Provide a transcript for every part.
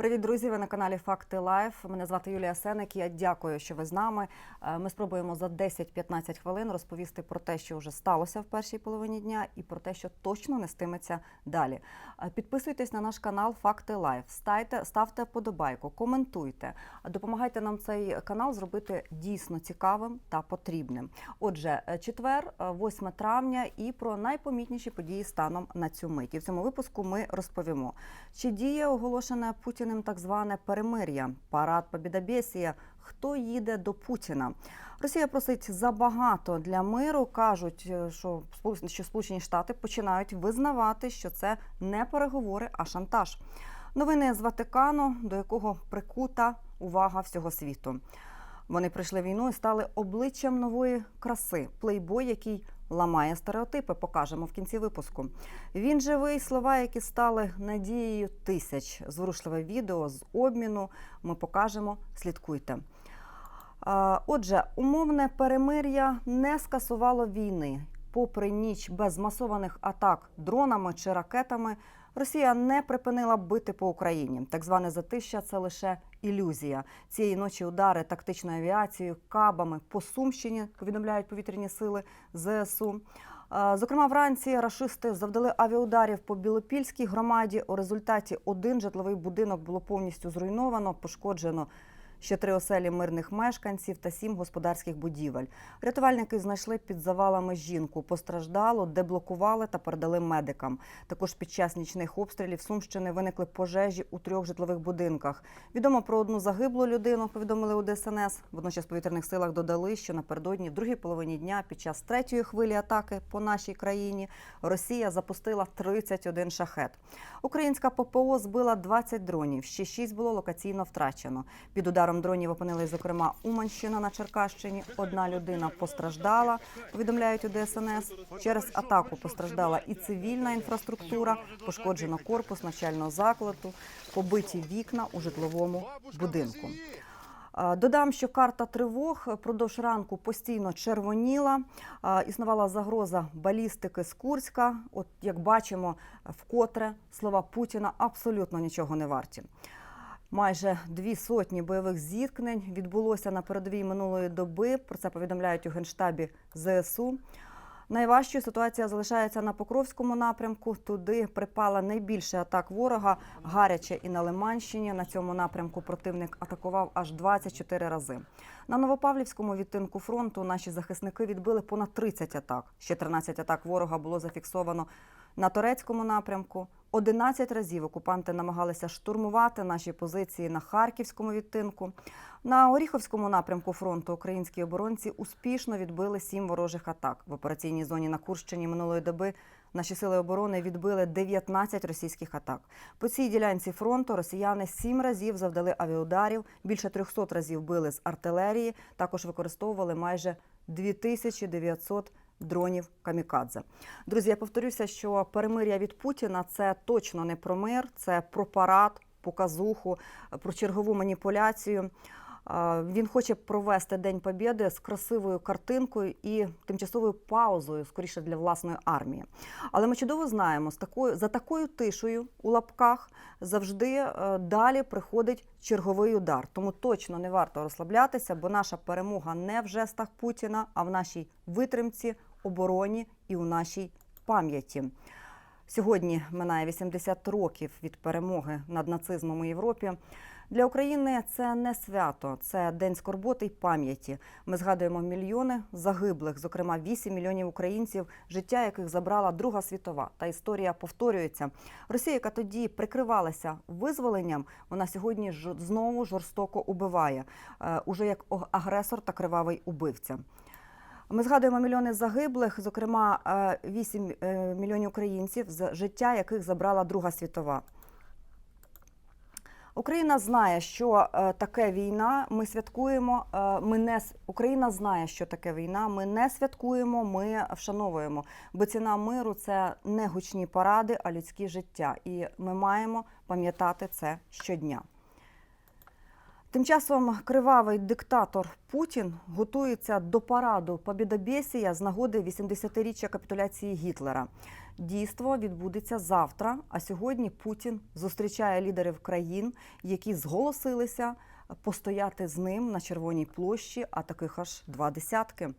Привіт, друзі! Ви на каналі Факти Лайф. Мене звати Юлія Сеник. Я дякую, що ви з нами. Е, Ми спробуємо за 10-15 хвилин розповісти про те, що вже сталося в першій половині дня, і про те, що точно нестиметься далі. Е, Підписуйтесь на наш канал Факти Лайф. Ставте, ставте подобайку, коментуйте. Допомагайте нам цей канал зробити дійсно цікавим та потрібним. Отже, е, четвер, е, 8 травня, і про найпомітніші події станом на цю мить. І в цьому випуску ми розповімо, чи діє оголошене Путіним так зване перемир'я, парад Побідобєсія, хто їде до Путіна. Росія просить забагато для миру. кажуть, е, що що Сполучені Штати починають визнавати, що це не переговори, а шантаж. Новини з Ватикану, до якого прикута увага всього світу. Вони прийшли війну і стали обличчям нової краси. Плейбой, який ламає стереотипи, покажемо в кінці випуску. Він живий, слова, які стали надією тисяч. Зворушливе відео з обміну. Ми покажемо. Слідкуйте. Отже, умовне перемир'я не скасувало війни. Попри ніч без масованих атак дронами чи ракетами, Росія не припинила бити по Україні. Так зване затища це лише ілюзія. Цієї ночі удари тактичною авіацією, кабами по Сумщині повідомляють повітряні сили ЗСУ. Зокрема, вранці рашисти завдали авіаударів по Білопільській громаді. У результаті один житловий будинок було повністю зруйновано, пошкоджено ще три оселі мирних мешканців та сім господарських будівель. Рятувальники знайшли під завалами жінку. Постраждало, деблокували та передали медикам. Також під час нічних обстрілів Сумщини виникли пожежі у трьох житлових будинках. Відомо про одну загиблу людину. Повідомили у ДСНС. Водночас повітряних силах додали, що напередодні в другій половині дня під час третьої хвилі атаки по нашій країні Росія запустила 31 шахет. Українська ППО збила 20 дронів. Ще 6 було локаційно втрачено. Під ударом дронів опинились, зокрема, Уманщина на Черкащині. Одна людина постраждала. Повідомляють у ДСНС. Через атаку постраждала і цивільна інфраструктура, пошкоджено корпус навчального закладу, побиті вікна у житловому будинку. Додам, що карта тривог продовж ранку постійно червоніла. Існувала загроза балістики з Курська. От як бачимо, вкотре слова Путіна абсолютно нічого не варті. Майже дві сотні бойових зіткнень відбулося на передовій минулої доби. Про це повідомляють у генштабі ЗСУ. Найважчою ситуація залишається на Покровському напрямку. Туди припала найбільше атак ворога, гаряче і на Лиманщині. На цьому напрямку противник атакував аж 24 рази. На Новопавлівському відтинку фронту наші захисники відбили понад 30 атак. Ще 13 атак ворога було зафіксовано на турецькому напрямку. 11 разів окупанти намагалися штурмувати наші позиції на харківському відтинку. На Оріховському напрямку фронту українські оборонці успішно відбили сім ворожих атак. В операційній зоні на Курщині минулої доби наші сили оборони відбили 19 російських атак. По цій ділянці фронту росіяни сім разів завдали авіаударів, більше 300 разів били з артилерії. Також використовували майже 2900 дронів камікадзе. Друзі, я повторюся, що перемир'я від Путіна це точно не про мир, це про парад, показуху, про чергову маніпуляцію. Він хоче провести День Побєди з красивою картинкою і тимчасовою паузою, скоріше для власної армії. Але ми чудово знаємо, з такою за такою тишею у лапках завжди е, далі приходить черговий удар. Тому точно не варто розслаблятися, бо наша перемога не в жестах Путіна, а в нашій витримці, обороні і у нашій пам'яті. Сьогодні минає 80 років від перемоги над нацизмом у Європі. Для України це не свято, це день скорботи й пам'яті. Ми згадуємо мільйони загиблих, зокрема 8 мільйонів українців, життя яких забрала Друга світова. Та історія повторюється. Росія, яка тоді прикривалася визволенням, вона сьогодні ж- знову жорстоко убиває е, уже як агресор та кривавий убивця. Ми згадуємо мільйони загиблих, зокрема е, 8 е, мільйонів українців, з життя яких забрала Друга світова. Україна знає, що е, таке війна. Ми святкуємо. Е, ми не Україна знає, що таке війна. Ми не святкуємо, ми вшановуємо. Бо ціна миру це не гучні паради, а людські життя. І ми маємо пам'ятати це щодня. Тим часом кривавий диктатор Путін готується до параду Побідобєсія з нагоди 80-річчя капітуляції Гітлера. Дійство відбудеться завтра. А сьогодні Путін зустрічає лідерів країн, які зголосилися постояти з ним на Червоній площі, а таких аж два десятки.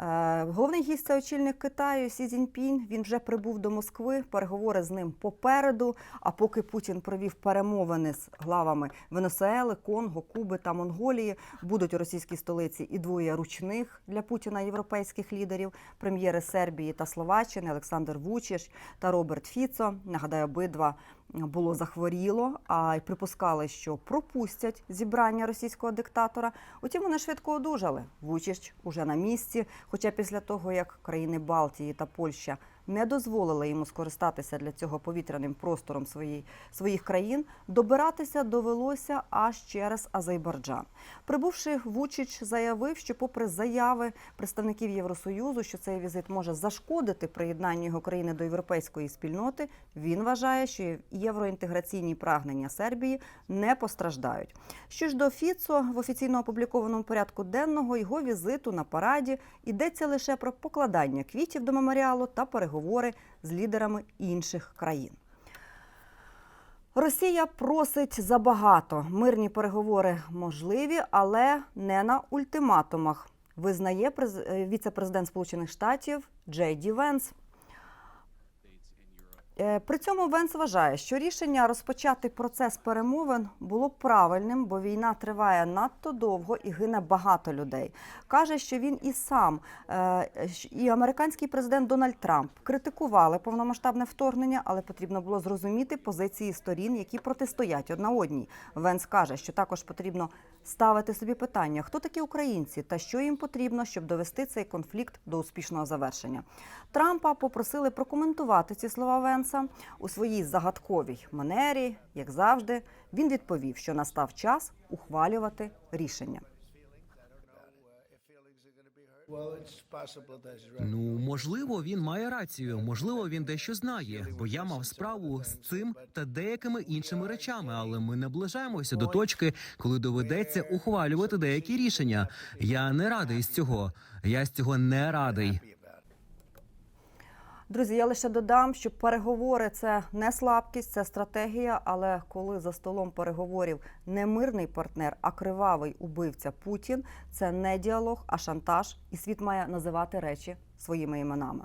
Е, Головний гість це очільник Китаю Сі Цзіньпінь. Він вже прибув до Москви. Переговори з ним попереду. А поки Путін провів перемовини з главами Венесуели, Конго, Куби та Монголії, будуть у російській столиці і двоє ручних для Путіна європейських лідерів: прем'єри Сербії та Словаччини Олександр Вучиш та Роберт Фіцо. Нагадаю, обидва було захворіло, а й припускали, що пропустять зібрання російського диктатора. Утім, вони швидко одужали. Вучич уже на місці. Хоча після того, як країни Балтії та Польща не дозволили йому скористатися для цього повітряним простором своєї, своїх країн, добиратися довелося аж через Азербайджан. Прибувши Вучич заявив, що, попри заяви представників Євросоюзу, що цей візит може зашкодити приєднанню його країни до європейської спільноти, він вважає, що євроінтеграційні прагнення Сербії не постраждають. Що ж до Фіцо в офіційно опублікованому порядку денного його візиту на параді йдеться лише про покладання квітів до меморіалу та переговори з лідерами інших країн. Росія просить забагато. Мирні переговори можливі, але не на ультиматумах. Визнає е, віце-президент Сполучених Штатів Джей Ді Венс. Е, При цьому Венс вважає, що рішення розпочати процес перемовин було правильним, бо війна триває надто довго і гине багато людей. Каже, що він і сам, е, і американський президент Дональд Трамп критикували повномасштабне вторгнення, але потрібно було зрозуміти позиції сторін, які протистоять одна одній. Венс каже, що також потрібно ставити собі питання, хто такі українці та що їм потрібно, щоб довести цей конфлікт до успішного завершення. Трампа попросили прокоментувати ці слова Венса у своїй загадковій манері, як завжди. Він відповів, що настав час ухвалювати рішення. Ну, можливо, він має рацію, можливо, він дещо знає, бо я мав справу з цим та деякими іншими речами, але ми наближаємося до точки, коли доведеться ухвалювати деякі рішення. Я не радий з цього. Я з цього не радий. Друзі, я лише додам, що переговори це не слабкість, це стратегія. Але коли за столом переговорів не мирний партнер, а кривавий убивця Путін, це не діалог, а шантаж, і світ має називати речі своїми іменами.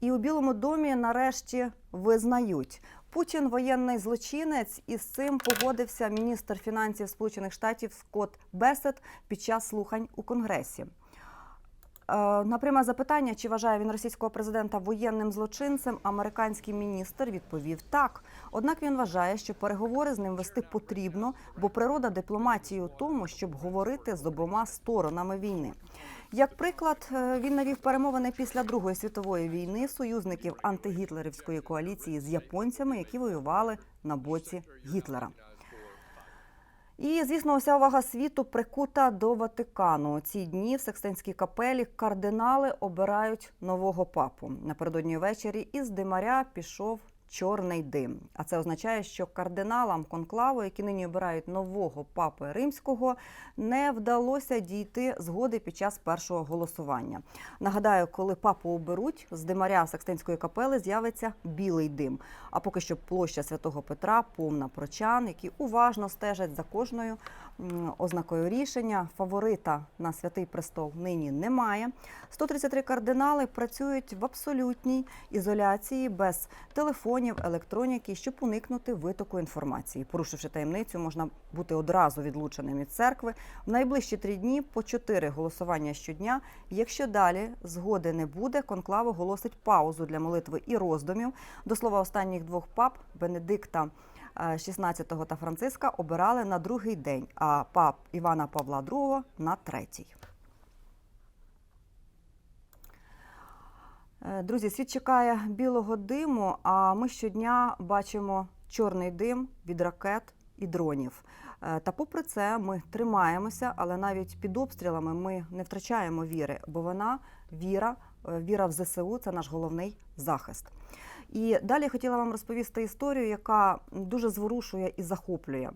І у Білому домі нарешті визнають. Путін воєнний злочинець, і з цим погодився міністр фінансів Сполучених Штатів Скотт Бесет під час слухань у Конгресі. Е, На пряме запитання, чи вважає він російського президента воєнним злочинцем, американський міністр відповів так. Однак він вважає, що переговори з ним вести потрібно, бо природа дипломатії у тому, щоб говорити з обома сторонами війни. Як приклад, е, він навів перемовини після Другої світової війни союзників антигітлерівської коаліції з японцями, які воювали на боці Гітлера. І, звісно, уся увага світу прикута до Ватикану. Ці дні в Секстинській капелі кардинали обирають нового папу. Напередодні ввечері із димаря пішов чорний дим. А це означає, що кардиналам конклаву, які нині обирають нового папи римського, не вдалося дійти згоди під час першого голосування. Нагадаю, коли папу оберуть, з димаря Секстинської капели з'явиться білий дим. А поки що площа святого Петра повна прочан, які уважно стежать за кожною ознакою рішення. Фаворита на святий престол нині немає. 133 кардинали працюють в абсолютній ізоляції без телефонів, електроніки, щоб уникнути витоку інформації. Порушивши таємницю, можна бути одразу відлученим від церкви. В найближчі три дні по чотири голосування щодня. Якщо далі згоди не буде, конклав оголосить паузу для молитви і роздумів. До слова, останніх двох пап Бенедикта. е, 16 та Франциска обирали на другий день, а пап Івана Павла II на третій. Друзі, світ чекає білого диму, а ми щодня бачимо чорний дим від ракет і дронів. Е, Та попри це ми тримаємося, але навіть під обстрілами ми не втрачаємо віри, бо вона віра, е, віра в ЗСУ це наш головний захист. І далі я хотіла вам розповісти історію, яка дуже зворушує і захоплює.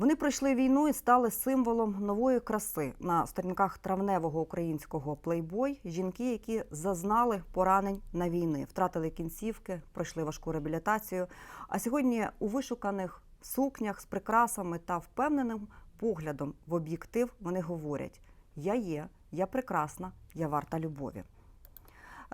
Вони пройшли війну і стали символом нової краси на сторінках травневого українського плейбой. Жінки, які зазнали поранень на війни, втратили кінцівки, пройшли важку реабілітацію. А сьогодні у вишуканих сукнях з прикрасами та впевненим поглядом в об'єктив вони говорять: Я є, я прекрасна, я варта любові.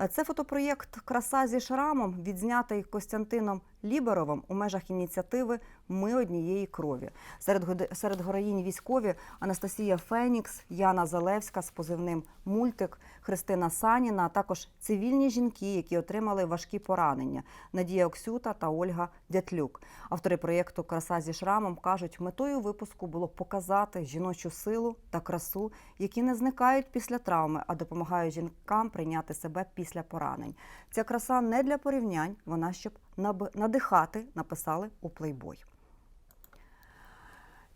Е, Це фотопроєкт Краса зі шрамом, відзнятий Костянтином Ліберовим у межах ініціативи Ми однієї крові. Серед серед героїнь військові Анастасія Фенікс, Яна Залевська з позивним Мультик, Христина Саніна, а також цивільні жінки, які отримали важкі поранення Надія Оксюта та Ольга Дятлюк. Автори проєкту Краса зі шрамом кажуть, метою випуску було показати жіночу силу та красу, які не зникають після травми, а допомагають жінкам прийняти себе після поранень. Ця краса не для порівнянь, вона щоб надихати, написали у плейбой.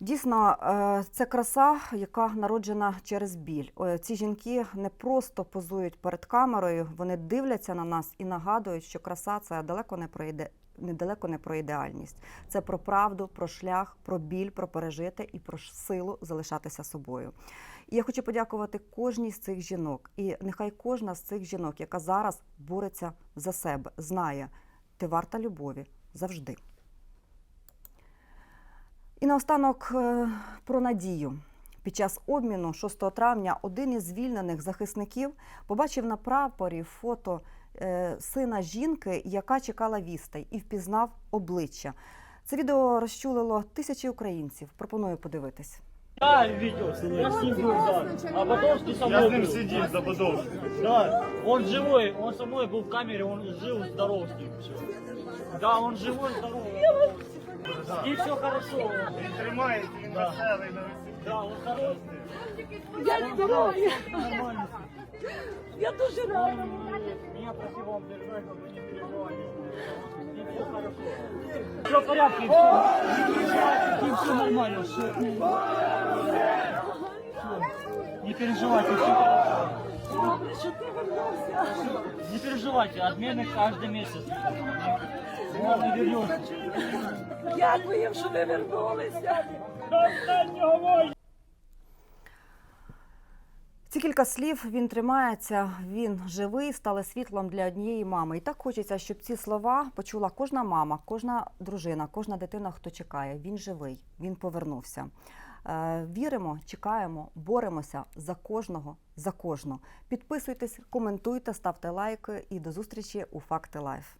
Дійсно, е, це краса, яка народжена через біль. Ці жінки не просто позують перед камерою, вони дивляться на нас і нагадують, що краса це далеко не про іде. Недалеко не про ідеальність. Це про правду, про шлях, про біль, про пережити і про силу залишатися собою. І я хочу подякувати кожній з цих жінок. І нехай кожна з цих жінок, яка зараз бореться за себе, знає, ти варта любові завжди. І наостанок е, про надію. Під час обміну 6 травня один із звільнених захисників побачив на прапорі фото е, сина жінки, яка чекала вістей, і впізнав обличчя. Це відео розчулило тисячі українців. Пропоную подивитись. Да, видел, я с ним был, да. А Бодовский со Я мной с ним был. сидел за Бодовским. Да, он живой, он со мной был в камере, он жил, здоров с ним. всё. Да, он живой, здоровый. И все хорошо. Тримається, він Да. веселий на висоті. Да, он хороший. Я не здоров'я. Нормально. Я дуже рада. Меня просил он держать, чтобы не переживали. И все хорошо. Все в порядке, все. все нормально. всё. Не переживайте, все хорошо. Добре, що ти вернувся. Не переживайте, отмены каждый месяц. Он не вернется. Дякую, що ви вернулися. Ці кілька слів він тримається, він живий, стали світлом для однієї мами. І так хочеться, щоб ці слова почула кожна мама, кожна дружина, кожна дитина, хто чекає. Він живий, він повернувся. Е, Віримо, чекаємо, боремося за кожного, за кожну. Підписуйтесь, коментуйте, ставте лайки і до зустрічі у Факти Лайф.